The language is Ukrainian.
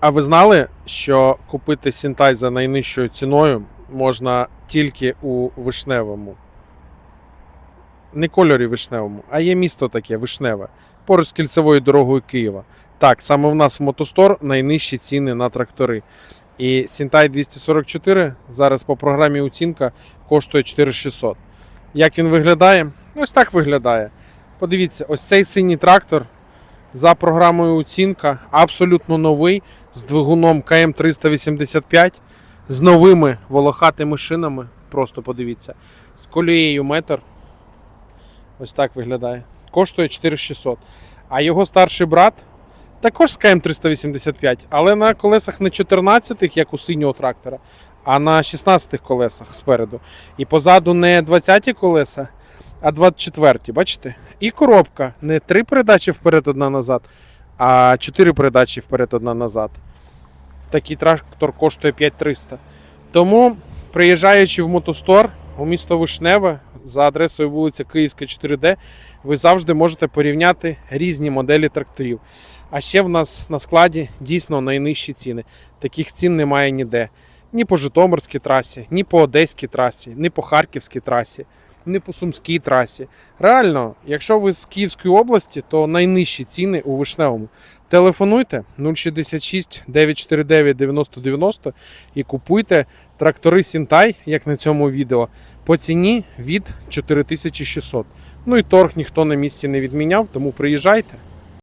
А ви знали, що купити Сінтай за найнижчою ціною можна тільки у вишневому? Не кольорі вишневому, а є місто таке вишневе, поруч з кільцевою дорогою Києва. Так, саме в нас в Мотостор найнижчі ціни на трактори. І Сінтай 244 зараз по програмі оцінка коштує 4600. Як він виглядає? Ось так виглядає. Подивіться, ось цей синій трактор за програмою оцінка абсолютно новий з двигуном КМ385, з новими волохатими шинами. Просто подивіться. З колією метр. Ось так виглядає. Коштує 4600. А його старший брат також з КМ385, але на колесах не 14-х, як у синього трактора, а на 16-х колесах спереду. І позаду не 20-ті колеса, а 24. Бачите? І коробка не 3 передачі вперед, одна назад, а 4 передачі вперед, одна назад. Такий трактор коштує 5300. Тому, приїжджаючи в мотостор у місто Вишневе за адресою вулиця Київська, 4D, ви завжди можете порівняти різні моделі тракторів. А ще в нас на складі дійсно найнижчі ціни. Таких цін немає ніде. Ні по Житомирській трасі, ні по Одеській трасі, ні по Харківській трасі, ні по Сумській трасі. Реально, якщо ви з Київської області, то найнижчі ціни у Вишневому. Телефонуйте 066 949 9090 і купуйте трактори Сінтай, як на цьому відео, по ціні від 4600. Ну і торг ніхто на місці не відміняв, тому приїжджайте.